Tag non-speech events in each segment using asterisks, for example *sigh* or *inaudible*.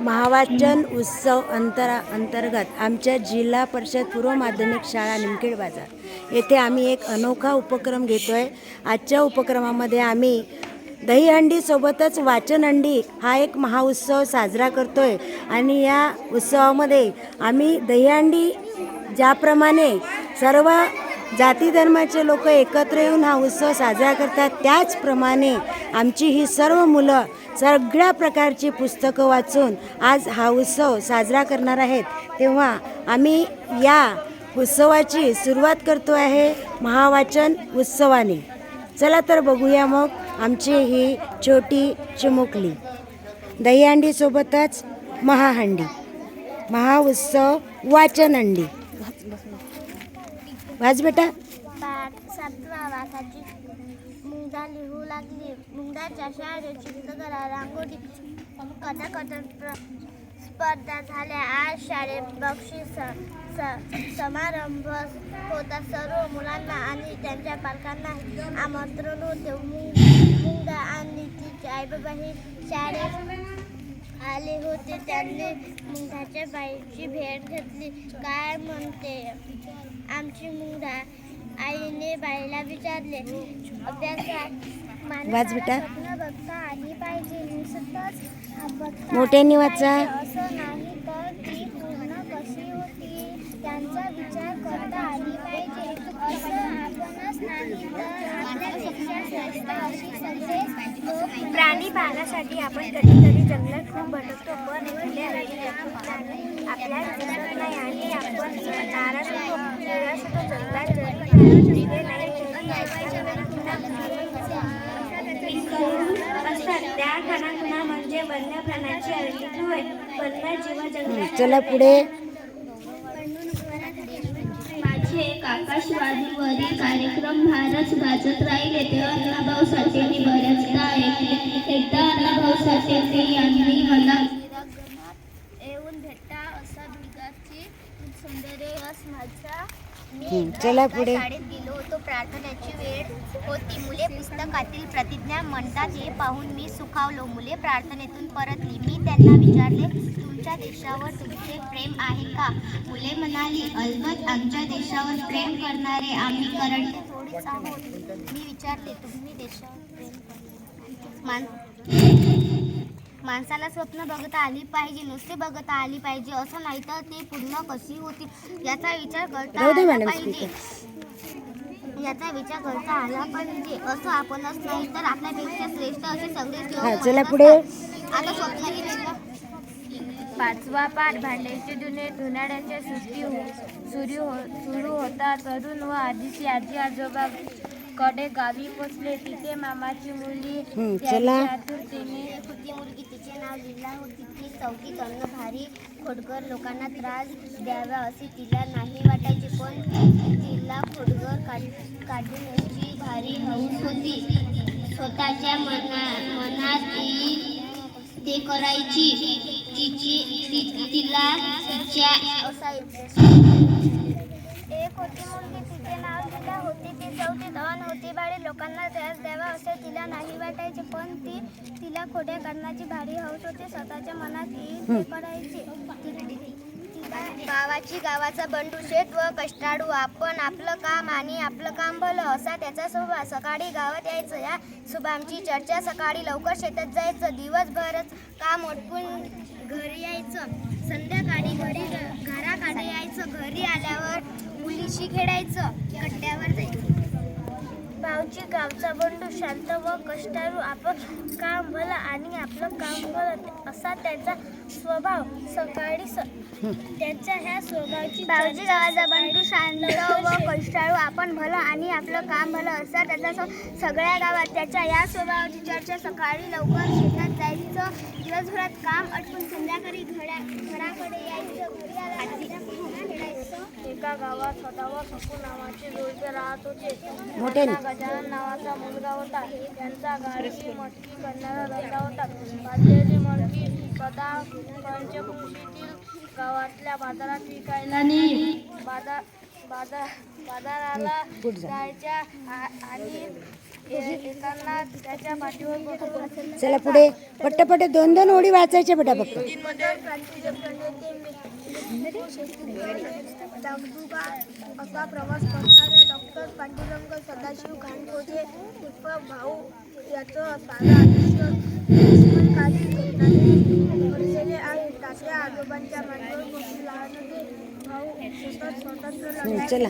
महावाचन उत्सव अंतरा अंतर्गत आमच्या जिल्हा परिषद पूर्व माध्यमिक शाळा निमखेड बाजार. येथे आम्ही एक अनोखा उपक्रम घेतो आहे आजच्या उपक्रमामध्ये आम्ही दहीहंडीसोबतच वाचनहंडी हा एक महाउत्सव साजरा करतो आहे आणि या उत्सवामध्ये आम्ही दहीहंडी ज्याप्रमाणे सर्व जाती धर्माचे लोक एकत्र येऊन हा उत्सव साजरा करतात त्याचप्रमाणे आमची ही सर्व मुलं सगळ्या प्रकारची पुस्तकं वाचून आज हा उत्सव साजरा करणार आहेत. तेव्हा आम्ही या उत्सवाची सुरुवात करतो आहे महावाचन उत्सवाने. चला तर बघूया मग आमची ही छोटी चिमुकली. दहीहंडीसोबतच महाहंडी. महाउत्सव वाचनहंडी. वाच बेटा. पाठ लिहू लागली. मुंगदाच्या शाळेत चित्रकला रांगोळी कथाकथन प्र स्पर्धा झाल्या. आज शाळेत बक्षीस स- समारंभ होता. सर्व मुलांना आणि त्यांच्या पालकांना आमंत्रण होते. मुंग- मुंगा आणि तिचे आईबाबाही शाळेत आले होते. त्यांनी मुंगाच्या बाईची भेट घेतली. काय म्हणते? आमची मुंगा आईने बाईला विचारले वाच बेटा. बघता आली पाहिजे मोठ्यांनी वाचा. असं नाही तर ती पूर्ण कशी होती त्यांचा विचार करता आली पाहिजे असं आपणच नाही तर श्रेष्ठ अशी प्राणी पाहण्यासाठी आपण कधीतरी जंगलात खूप भटकतो पण प्राणी आपल्याला दिसत नाही आणि आपण नाराज होतो निराश होतो जंगलात जरी असतात. त्या म्हणजे वन्य प्राण्याची अस्तित्व होय वन्य जीव जंगलात चला पुढे. माझे आकाशवाणीवरील कार्यक्रम भारत गाजत राहिले ते अण्णाभाऊ साठेंनी भेटा असा दुर्गाची सौंदर्य यश माझा. मी चला पुढे. शाळेत गेलो होतो प्रार्थनेची वेळ होती. मुले पुस्तकातील प्रतिज्ञा म्हणतात हे पाहून मी सुखावलो. मुले प्रार्थनेतून परतली. मी त्यांना विचारले तुमच्या देशावर तुमचे प्रेम आहे का? मुले म्हणाली अलबत आमच्या देशावर प्रेम करणारे आम्ही करंडे थोडीच आहोत. मी विचारले तुम्ही देशावर प्रेम मान माणसाला स्वप्न बघता आली पाहिजे नुसते बघता आली पाहिजे असं नाही तर ते पूर्ण कशी होती याचा विचार करता आला पाहिजे याचा विचार करता आला पाहिजे असं आपणच नाही तर आपल्यापेक्षा श्रेष्ठ असे सगळेच लोक म्हणत. असतात. आता स्वप्नाली वेगळं. पाचवा पाठ भांड्याचे धुणे धुण्याच्या सुट्टी हो सुरू हो सुरू होता तरुण व आधीची आजी आजोबा कडे गावी पोचले तिथे मामाची मुली त्यांची. आतुरतेने तिला नाव चौकी होती चौकीत अन्न भारी खोडकर लोकांना त्रास द्यावा असे तिला नाही वाटायचे पण तिला खोडकर काढ काढण्याची भारी हौस होती. स्वतःच्या मना मनात ती ते करायची. तिची तिला तिच्या असायची. होती मुलगी तिचे नाव लीला होती ती चौथीत अन होती. बाळी लोकांना त्रास द्यावा असे तिला नाही वाटायचे पण ती तिला खोड्या करण्याची भारी हौस होती. स्वतःच्या मनात येईल ते करायची गावाची गावाचा बंडू शेठ व कष्टाळू आपण आपलं काम आणि आपलं काम भलं असा त्याचा स्वभाव. सकाळी गावात यायचं या शुभामची चर्चा. सकाळी लवकर शेतात जायचं दिवसभरच काम ओटपून घरी यायचं. संध्याकाळी घरी घराकडे यायचं मुलीशी खेळायचं? कट्ट्यावर जायचं. भाऊची गावचा बंडू शांत व कष्टाळू आपण काम भलं आणि आपलं काम भलं असा त्याचा स्वभाव सकाळी स त्याच्या ह्या स्वभावाची भाऊजी गावाचा बंडू शांत व *laughs* कष्टाळू आपण भलं आणि आपलं काम भलं असा त्याचा स्व- सगळ्या गावात त्याच्या या स्वभावाची चर्चा सकाळी लवकर शेतात जायचं दिवसभरात काम अटकून संध्याकाळी घड्या घराकडे यायचं घरी आल्यावर पुन्हा खेळायचं एका गावात सदावर सकू नावाचे जोडपे राहत होते. त्यांना गजानन नावाचा मुलगा होता. त्यांचा गाडगी मटकी करणारा धंदा होता. बाजरीची मटकी सदा पंचकृषीतील गावातल्या बाजारात विकायला बाजार बाजार बाजाराला. जायच्या आ- आणि चला पुढे. पट्ट दोन दोन ओळी वाचायचे बेटा फक्त असा प्रवास करणारे डॉक्टर पांडुरंग सदाशिव खानकोचे पुष्प भाऊ याचं सारं आयुष्य दुष्काळी घटनांनी भरलेले तात्या आजोबांच्या मांडीवर बसून लहान होते भाऊ सतत स्वतंत्र हं, लढाई चला.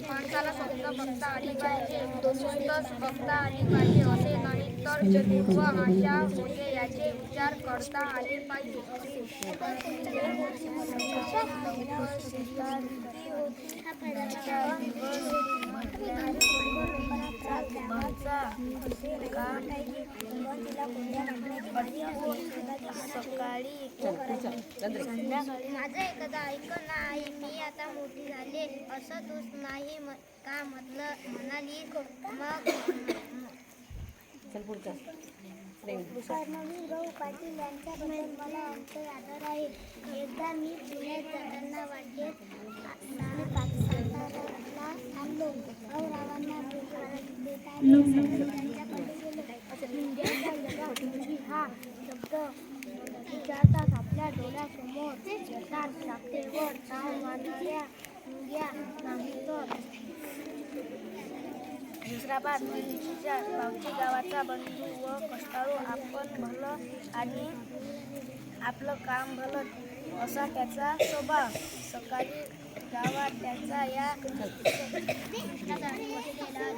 माणसाला स्वप्न बघता आली पाहिजे नुसतंच बघता आली पाहिजे असे नाही तर पूर्व आशा होते याचे विचार करता आले पाहिजे माझं एकदा ऐकणं आहे मी आता मोठी झाले. असं तूच नाही का म्हटलं? म्हणाली मग कर्णवीरभाऊ पाटील यांच्याबद्दल मला अंतर आदर आहे. एकदा मी पुण्यात जाताना वाटेत हा शब्द विचारताच आपल्या डोळ्यासमोर येतात साखरेवर नाव मानणाऱ्या मुंग्या नाही तर हुजराबाद दिल्लीच्या बावची गावाचा बंधू व कष्टाळू आपण भलं आणि आपलं काम भलं असा त्याचा स्वभाव सकाळी गावात त्याचा या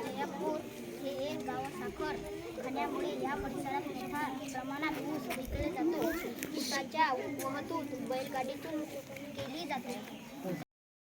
जयपूर हे एक गाव साखर खाण्यामुळे या परिसरात मोठ्या प्रमाणात ऊस विकले जातो. ऊसाच्या वाहतूक बैलगाडीतून केली जाते.